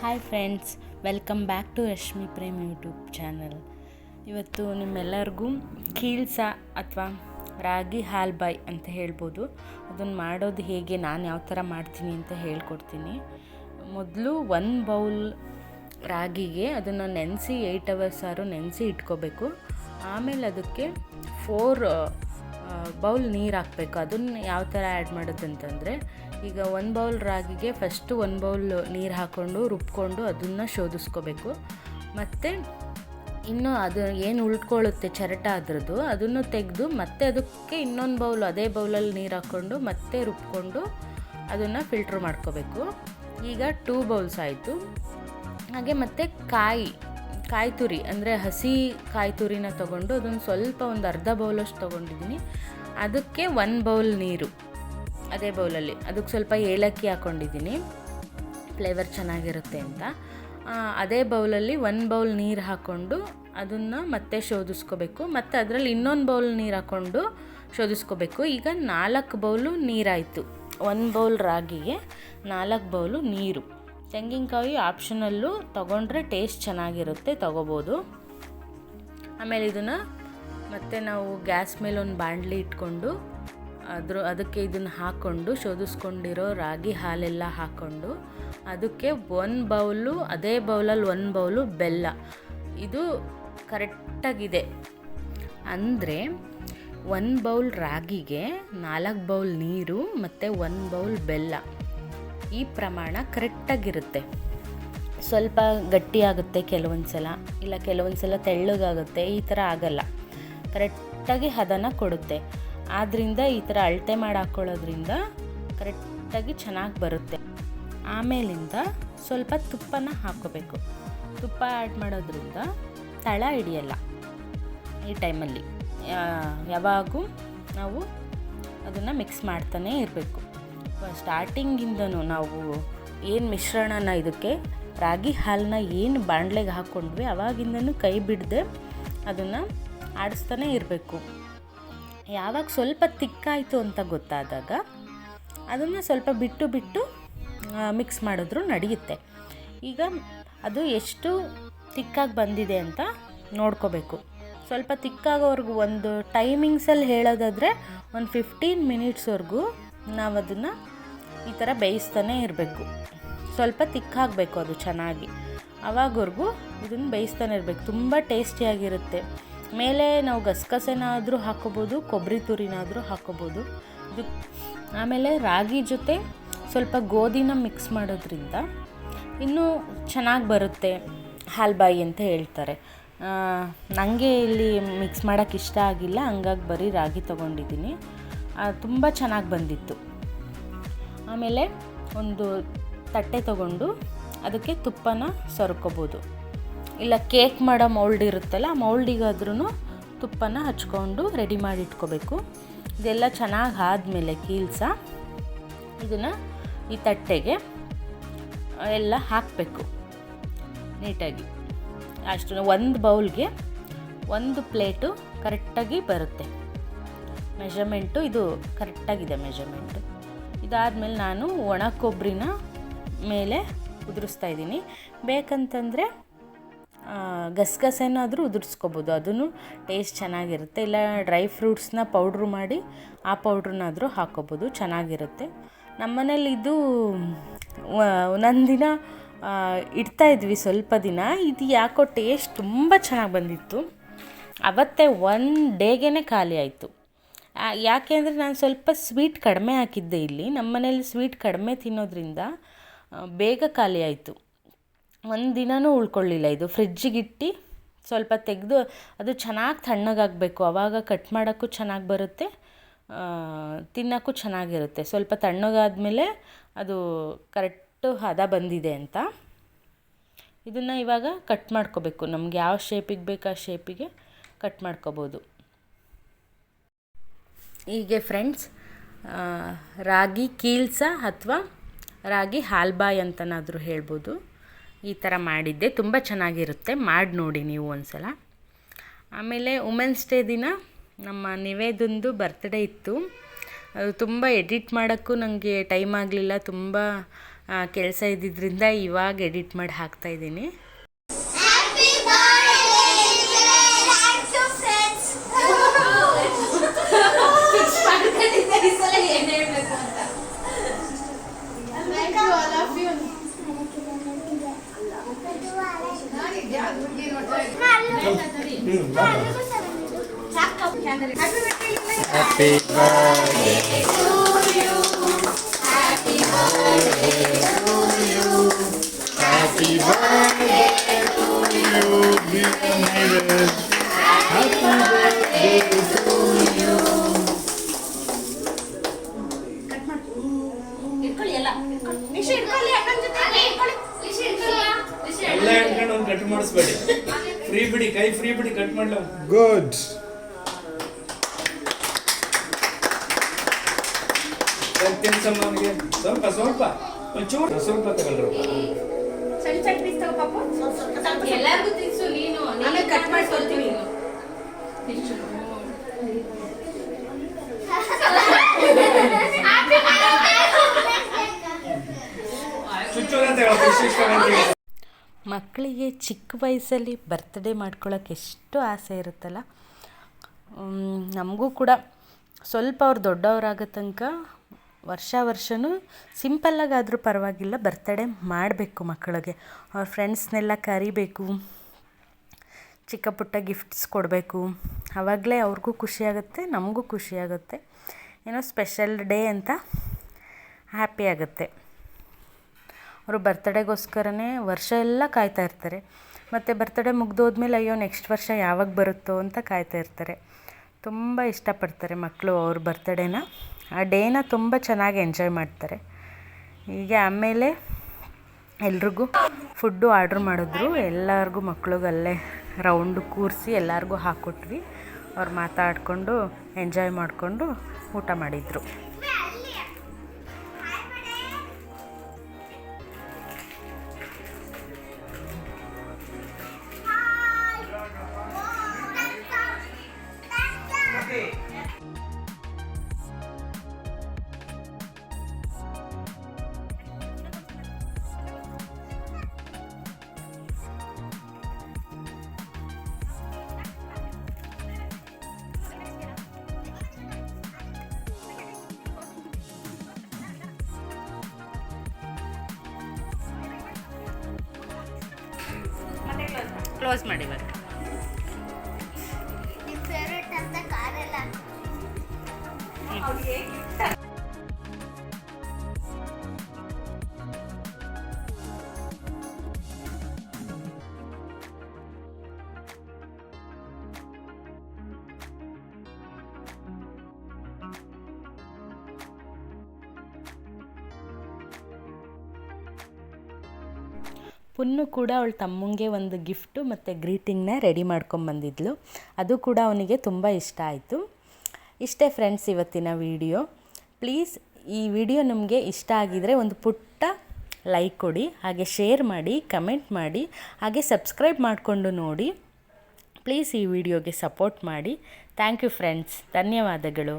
Hi friends, welcome back to Rashmi Prem YouTube channel. ಇವತ್ತು ನಿಮ್ಮೆಲ್ಲರಿಗೂ ಕೀಲ್ಸ ಅಥವಾ ರಾಗಿ ಹಾಲ್ಬಾಯ್ ಅಂತ ಹೇಳ್ಬೋದು. ಅದನ್ನು ಮಾಡೋದು ಹೇಗೆ, ನಾನು ಯಾವ ಥರ ಮಾಡ್ತೀನಿ ಅಂತ ಹೇಳ್ಕೊಡ್ತೀನಿ. ಮೊದಲು ಒಂದು ಬೌಲ್ ರಾಗಿಗೆ ಅದನ್ನು ನೆನೆಸಿ ಏಯ್ಟ್ ಅವರ್ಸ್ ಆರು ನೆನೆಸಿ ಇಟ್ಕೋಬೇಕು. ಆಮೇಲೆ ಅದಕ್ಕೆ ಫೋರ್ ಬೌಲ್ ನೀರು ಹಾಕಬೇಕು. ಅದನ್ನು ಯಾವ ಥರ ಆ್ಯಡ್ ಮಾಡೋದು ಅಂತಂದರೆ ಈಗ ಒಂದು ಬೌಲ್ ರಾಗಿಗೆ ಫಸ್ಟು ಒಂದು ಬೌಲ್ ನೀರು ಹಾಕ್ಕೊಂಡು ರುಬ್ಕೊಂಡು ಅದನ್ನು ಶೋಧಿಸ್ಕೋಬೇಕು. ಮತ್ತು ಇನ್ನು ಅದು ಏನು ಉಳ್ಕೊಳ್ಳುತ್ತೆ ಚರಟ ಅದರದ್ದು, ಅದನ್ನು ತೆಗೆದು ಮತ್ತೆ ಅದಕ್ಕೆ ಇನ್ನೊಂದು ಬೌಲ್ ಅದೇ ಬೌಲಲ್ಲಿ ನೀರು ಹಾಕ್ಕೊಂಡು ಮತ್ತೆ ರುಬ್ಕೊಂಡು ಅದನ್ನು ಫಿಲ್ಟ್ರ್ ಮಾಡ್ಕೋಬೇಕು. ಈಗ ಟೂ ಬೌಲ್ಸ್ ಆಯಿತು. ಹಾಗೆ ಮತ್ತು ಕಾಯಿ ಕಾಯಿ ತುರಿ ಅಂದರೆ ಹಸಿ ಕಾಯಿ ತುರಿನ ತೊಗೊಂಡು ಅದನ್ನು ಸ್ವಲ್ಪ ಒಂದು ಅರ್ಧ ಬೌಲಷ್ಟು ತೊಗೊಂಡಿದ್ದೀನಿ ಅದಕ್ಕೆ ಒನ್ ಬೌಲ್ ನೀರು. ಅದೇ ಬೌಲಲ್ಲಿ. ಅದಕ್ಕೆ ಸ್ವಲ್ಪ ಏಲಕ್ಕಿ ಹಾಕ್ಕೊಂಡಿದ್ದೀನಿ ಫ್ಲೇವರ್ ಚೆನ್ನಾಗಿರುತ್ತೆ ಅಂತ. ಅದೇ ಬೌಲಲ್ಲಿ ಒಂದು ಬೌಲ್ ನೀರು ಹಾಕ್ಕೊಂಡು ಅದನ್ನು ಮತ್ತೆ ಶೋಧಿಸ್ಕೋಬೇಕು. ಮತ್ತು ಅದರಲ್ಲಿ ಇನ್ನೊಂದು ಬೌಲ್ ನೀರು ಹಾಕ್ಕೊಂಡು ಶೋಧಿಸ್ಕೋಬೇಕು. ಈಗ ನಾಲ್ಕು ಬೌಲು ನೀರಾಯಿತು. ಒಂದು ಬೌಲ್ ರಾಗಿಗೆ ನಾಲ್ಕು ಬೌಲು ನೀರು. ತೆಂಗಿನಕಾಯಿ ಆಪ್ಷನಲ್ಲು ತೊಗೊಂಡ್ರೆ ಟೇಸ್ಟ್ ಚೆನ್ನಾಗಿರುತ್ತೆ, ತೊಗೋಬೋದು. ಆಮೇಲೆ ಇದನ್ನು ಮತ್ತೆ ನಾವು ಗ್ಯಾಸ್ ಮೇಲೆ ಒಂದು ಬಾಣಲಿ ಇಟ್ಕೊಂಡು ಅದ್ರ ಅದಕ್ಕೆ ಇದನ್ನು ಹಾಕ್ಕೊಂಡು ಶೋಧಿಸ್ಕೊಂಡಿರೋ ರಾಗಿ ಹಾಲೆಲ್ಲ ಹಾಕ್ಕೊಂಡು ಅದಕ್ಕೆ ಒಂದು ಬೌಲು, ಅದೇ ಬೌಲಲ್ಲಿ ಒಂದು ಬೌಲು ಬೆಲ್ಲ. ಇದು ಕರೆಕ್ಟಾಗಿದೆ. ಅಂದರೆ ಒಂದು ಬೌಲ್ ರಾಗಿಗೆ ನಾಲ್ಕು ಬೌಲ್ ನೀರು ಮತ್ತು ಒಂದು ಬೌಲ್ ಬೆಲ್ಲ. ಈ ಪ್ರಮಾಣ ಕರೆಕ್ಟಾಗಿರುತ್ತೆ. ಸ್ವಲ್ಪ ಗಟ್ಟಿಯಾಗುತ್ತೆ ಕೆಲವೊಂದು ಸಲ ಇಲ್ಲ ಕೆಲವೊಂದು ಸಲ ತೆಳ್ಳಗಾಗುತ್ತೆ, ಈ ಥರ ಆಗಲ್ಲ. ಕರೆಕ್ಟಾಗಿ ಹದನ ಕೊಡುತ್ತೆ. ಆದ್ದರಿಂದ ಈ ಥರ ಅಳತೆ ಮಾಡಿ ಹಾಕ್ಕೊಳ್ಳೋದ್ರಿಂದ ಕರೆಕ್ಟಾಗಿ ಚೆನ್ನಾಗಿ ಬರುತ್ತೆ. ಆಮೇಲಿಂದ ಸ್ವಲ್ಪ ತುಪ್ಪನ ಹಾಕೋಬೇಕು ತುಪ್ಪ ಆ್ಯಡ್ ಮಾಡೋದ್ರಿಂದ ತಳ ಹಿಡಿಯಲ್ಲ ಈ ಟೈಮಲ್ಲಿ. ಯಾವಾಗೂ ನಾವು ಅದನ್ನು ಮಿಕ್ಸ್ ಮಾಡ್ತಾನೇ ಇರಬೇಕು. ಸ್ಟಾರ್ಟಿಂಗಿಂದನೂ ನಾವು ಏನು ಮಿಶ್ರಣನ ಇದಕ್ಕೆ ರಾಗಿ ಹಾಲನ್ನ ಏನು ಬಾಣಲೆಗೆ ಹಾಕ್ಕೊಂಡ್ವಿ ಅವಾಗಿಂದನೂ ಕೈ ಬಿಡದೆ ಅದನ್ನು ಆಡಿಸ್ತಾನೆ ಇರಬೇಕು. ಯಾವಾಗ ಸ್ವಲ್ಪ ತಿಕ್ಕಾಯಿತು ಅಂತ ಗೊತ್ತಾದಾಗ ಅದನ್ನು ಸ್ವಲ್ಪ ಬಿಟ್ಟು ಬಿಟ್ಟು ಮಿಕ್ಸ್ ಮಾಡಿದ್ರು ನಡೆಯುತ್ತೆ. ಈಗ ಅದು ಎಷ್ಟು ತಿಕ್ಕಾಗಿ ಬಂದಿದೆ ಅಂತ ನೋಡ್ಕೋಬೇಕು. ಸ್ವಲ್ಪ ತಿಕ್ಕಾಗೋವರೆಗೂ ಒಂದು ಟೈಮಿಂಗ್ಸಲ್ಲಿ ಹೇಳೋದಾದರೆ ಒಂದು ಫಿಫ್ಟೀನ್ ಮಿನಿಟ್ಸ್ವರೆಗೂ ನಾವು ಅದನ್ನು ಈ ಥರ ಬೇಯಿಸ್ತಾನೇ ಇರಬೇಕು. ಸ್ವಲ್ಪ ತಿಕ್ಕಾಗಬೇಕು ಅದು ಚೆನ್ನಾಗಿ. ಅವಾಗವರೆಗೂ ಇದನ್ನು ಬೇಯಿಸ್ತಾನೆ ಇರಬೇಕು. ತುಂಬ ಟೇಸ್ಟಿಯಾಗಿರುತ್ತೆ ಮೇಲೆ ನಾವು ಗಸಗಸೆನಾದರೂ ಹಾಕೋಬೋದು ಕೊಬ್ಬರಿ ತುರಿನಾದರೂ ಹಾಕೋಬೋದು ಇದು ಆಮೇಲೆ ರಾಗಿ ಜೊತೆ ಸ್ವಲ್ಪ ಗೋಧಿನ ಮಿಕ್ಸ್ ಮಾಡೋದ್ರಿಂದ ಇನ್ನೂ ಚೆನ್ನಾಗಿ ಬರುತ್ತೆ ಹಾಲ್ಬಾಯಿ ಅಂತ ಹೇಳ್ತಾರೆ. ನನಗೆ ಇಲ್ಲಿ ಮಿಕ್ಸ್ ಮಾಡೋಕ್ಕೆ ಇಷ್ಟ ಆಗಿಲ್ಲ, ಹಂಗಾಗಿ ಬರೀ ರಾಗಿ ತೊಗೊಂಡಿದ್ದೀನಿ. ತುಂಬ ಚೆನ್ನಾಗಿ ಬಂದಿತ್ತು. ಆಮೇಲೆ ಒಂದು ತಟ್ಟೆ ತಗೊಂಡು ಅದಕ್ಕೆ ತುಪ್ಪನ ಸೊರ್ಕೋಬೋದು. ಇಲ್ಲ ಕೇಕ್ ಮಾಡೋ ಮೌಲ್ಡ್ ಇರುತ್ತಲ್ಲ, ಆ ಮೌಲ್ಡಿಗಾದ್ರೂ ತುಪ್ಪನ ಹಚ್ಕೊಂಡು ರೆಡಿ ಮಾಡಿ ಇಟ್ಕೋಬೇಕು. ಇದೆಲ್ಲ ಚೆನ್ನಾಗಿ ಆದಮೇಲೆ ಕೀಲ್ಸ, ಇದನ್ನು ಈ ತಟ್ಟೆಗೆ ಎಲ್ಲ ಹಾಕಬೇಕು. ನೀಟಾಗಿ. ಅಷ್ಟು ಒಂದು ಬೌಲ್ಗೆ ಒಂದು ಪ್ಲೇಟು ಕರೆಕ್ಟಾಗಿ ಬರುತ್ತೆ. ಮೆಷರ್ಮೆಂಟು, ಇದು ಕರೆಕ್ಟಾಗಿದೆ ಮೆಷರ್ಮೆಂಟು. ಇದಾದಮೇಲೆ ನಾನು ಒಣ ಕೊಬ್ಬರಿನ ಮೇಲೆ ಉದುರಿಸ್ತಾ ಇದ್ದೀನಿ. ಬೇಕಂತಂದರೆ ಗಸಗಸೆನಾದರೂ ಉದುರಿಸ್ಕೋಬೋದು. ಅದೂ ಟೇಸ್ಟ್ ಚೆನ್ನಾಗಿರುತ್ತೆ. ಇಲ್ಲ ಡ್ರೈ ಫ್ರೂಟ್ಸ್ನ ಪೌಡ್ರು ಮಾಡಿ ಆ ಪೌಡ್ರನ್ನಾದರೂ ಹಾಕ್ಕೋಬೋದು ಚೆನ್ನಾಗಿರುತ್ತೆ. ನಮ್ಮನೇಲಿ ಇದು ಒಂದೊಂದು ಇಡ್ತಾ ಇದ್ವಿ ಸ್ವಲ್ಪ ದಿನ. ಇದು ಯಾಕೋ ಟೇಸ್ಟ್ ತುಂಬ ಚೆನ್ನಾಗಿ ಬಂದಿತ್ತು. ಅವತ್ತೇ ಒನ್ ಡೇಗೇ ಖಾಲಿ ಆಯಿತು. ಯಾಕೆ ಅಂದರೆ ನಾನು ಸ್ವಲ್ಪ ಸ್ವೀಟ್ ಕಡಿಮೆ ಹಾಕಿದ್ದೆ ಇಲ್ಲಿ. ನಮ್ಮ ಮನೇಲಿ ಸ್ವೀಟ್ ಕಡಿಮೆ ತಿನ್ನೋದ್ರಿಂದ ಬೇಗ ಖಾಲಿ ಆಯಿತು. ಒಂದು ದಿನವೂ ಉಳ್ಕೊಳ್ಳಿಲ್ಲ. ಇದು ಫ್ರಿಜ್ಜಿಗಿಟ್ಟು ಸ್ವಲ್ಪ ತೆಗೆದು ಅದು ಚೆನ್ನಾಗಿ ತಣ್ಣಗಾಗಬೇಕು. ಆವಾಗ ಕಟ್ ಮಾಡೋಕ್ಕೂ ಚೆನ್ನಾಗಿ ಬರುತ್ತೆ ತಿನ್ನೋಕ್ಕೂ ಚೆನ್ನಾಗಿರುತ್ತೆ. ಸ್ವಲ್ಪ ತಣ್ಣಗಾದ್ಮೇಲೆ ಅದು ಕರೆಕ್ಟು ಹದ ಬಂದಿದೆ ಅಂತ. ಇದನ್ನು ಇವಾಗ ಕಟ್ ಮಾಡ್ಕೋಬೇಕು. ನಮ್ಗೆ ಯಾವ ಶೇಪಿಗೆ ಬೇಕು ಆ ಶೇಪಿಗೆ ಕಟ್ ಮಾಡ್ಕೋಬೋದು. ಹೀಗೆ ಫ್ರೆಂಡ್ಸ್ ರಾಗಿ, ಕೀಲ್ಸ ಅಥವಾ ರಾಗಿ ಹಾಲ್ಬಾಯ್ ಅಂತನಾದರೂ ಹೇಳ್ಬೋದು. ಈ ಥರ ಮಾಡಿದ್ದೆ. ತುಂಬ ಚೆನ್ನಾಗಿರುತ್ತೆ. ಮಾಡಿ ನೋಡಿ ನೀವು ಒಂದ್ಸಲ. ಆಮೇಲೆ ವುಮೆನ್ಸ್ ಡೇ ದಿನ ನಮ್ಮ ನಿವೇದಂದು ಬರ್ತ್ಡೇ ಇತ್ತು. ಅದು ತುಂಬ ಎಡಿಟ್ ಮಾಡೋಕ್ಕೂ ನನಗೆ ಟೈಮ್ ಆಗಲಿಲ್ಲ. ತುಂಬ ಕೆಲಸ ಇದ್ದಿದ್ದರಿಂದ ಇವಾಗ ಎಡಿಟ್ ಮಾಡಿ ಹಾಕ್ತಾಯಿದ್ದೀನಿ Happy birthday Happy birthday to you, dear neighbors. Happy birthday to you. ಎಲ್ಲ ಇಟ್ಕೊಂಡು ಒಂದು ಕಟ್ ಮಾಡಿಸ್ಬೇಡಿ ಫ್ರೀ ಬಿಡಿ ಕೈ ಫ್ರೀ ಬಿಡಿ ಕಟ್ ಮಾಡ್ಲ Good. ಸ್ವಲ್ಪ ಸ್ವಲ್ಪ ಒಂಚೂರು ಸ್ವಲ್ಪ ಎಲ್ಲರಿಗೂ ತಿನ್ಸು ನೀನು. ಆಮೇಲೆ ಕಟ್ ಮಕ್ಕಳಿಗೆ ಚಿಕ್ಕ ವಯಸ್ಸಲ್ಲಿ ಬರ್ತ್ಡೇ ಮಾಡ್ಕೊಳ್ಳೋಕೆ ಎಷ್ಟು ಆಸೆ ಇರುತ್ತಲ್ಲ. ನಮಗೂ ಕೂಡ ಸ್ವಲ್ಪ ಅವ್ರು ದೊಡ್ಡವರಾಗೋ ತನಕ ವರ್ಷ ವರ್ಷವೂ ಸಿಂಪಲ್ಲಾಗಾದರೂ ಪರವಾಗಿಲ್ಲ ಬರ್ತಡೇ ಮಾಡಬೇಕು ಮಕ್ಕಳಿಗೆ. ಅವ್ರ ಫ್ರೆಂಡ್ಸ್ನೆಲ್ಲ ಕರಿಬೇಕು, ಚಿಕ್ಕ ಪುಟ್ಟ ಗಿಫ್ಟ್ಸ್ ಕೊಡಬೇಕು. ಆವಾಗಲೇ ಅವ್ರಿಗೂ ಖುಷಿಯಾಗುತ್ತೆ ನಮಗೂ ಖುಷಿಯಾಗುತ್ತೆ ಏನೋ ಸ್ಪೆಷಲ್ ಡೇ ಅಂತ ಹ್ಯಾಪಿ ಆಗುತ್ತೆ. ಅವರು ಬರ್ತಡೇಗೋಸ್ಕರನೇ ವರ್ಷ ಎಲ್ಲ ಕಾಯ್ತಾ ಇರ್ತಾರೆ. ಮತ್ತು ಬರ್ತಡೇ ಮುಗ್ದೋದ್ಮೇಲೆ ಅಯ್ಯೋ ನೆಕ್ಸ್ಟ್ ವರ್ಷ ಯಾವಾಗ ಬರುತ್ತೋ ಅಂತ ಕಾಯ್ತಾ ಇರ್ತಾರೆ. ತುಂಬ ಇಷ್ಟಪಡ್ತಾರೆ ಮಕ್ಕಳು ಅವ್ರ ಬರ್ತಡೇನ ಆ ಡೇನ ತುಂಬ ಚೆನ್ನಾಗಿ ಎಂಜಾಯ್ ಮಾಡ್ತಾರೆ. ಹೀಗೆ ಆಮೇಲೆ ಎಲ್ರಿಗೂ ಫುಡ್ಡು ಆರ್ಡ್ರ್ ಮಾಡಿದ್ರು. ಎಲ್ಲರಿಗೂ ಮಕ್ಳಿಗಲ್ಲೇ ರೌಂಡ್ ಕೂರಿಸಿ ಎಲ್ಲರಿಗೂ ಹಾಕ್ಕೊಟ್ವಿ ಅವ್ರು ಮಾತಾಡಿಕೊಂಡು, ಎಂಜಾಯ್ ಮಾಡಿಕೊಂಡು ಊಟ ಮಾಡಿದರು. ಕ್ಲೋಸ್ ಮಾಡಿ ಇವಾಗ ನಿಮ್ ಫೇವ್ರೆಟ್ ಅಂತ ಕಾರೆಲ್ಲ. ಪುನ್ನು ಕೂಡ ಅವಳ ತಮ್ಮಂಗೆ ಒಂದು ಗಿಫ್ಟು ಮತ್ತು ಗ್ರೀಟಿಂಗ್ನ ರೆಡಿ ಮಾಡ್ಕೊಂಬಂದಿದ್ಲು ಅದು ಕೂಡ ಅವನಿಗೆ ತುಂಬ ಇಷ್ಟ ಆಯಿತು. ಇಷ್ಟೇ ಫ್ರೆಂಡ್ಸ್ ಇವತ್ತಿನ ವಿಡಿಯೋ. ಪ್ಲೀಸ್ ಈ ವಿಡಿಯೋ ನಿಮಗೆ ಇಷ್ಟ ಆಗಿದರೆ ಒಂದು ಪುಟ್ಟ ಲೈಕ್ ಕೊಡಿ, ಹಾಗೆ ಶೇರ್ ಮಾಡಿ, ಕಮೆಂಟ್ ಮಾಡಿ, ಹಾಗೆ ಸಬ್ಸ್ಕ್ರೈಬ್ ಮಾಡಿಕೊಂಡು ನೋಡಿ. ಪ್ಲೀಸ್ ಈ ವಿಡಿಯೋಗೆ ಸಪೋರ್ಟ್ ಮಾಡಿ. Thank you friends. ಧನ್ಯವಾದಗಳು.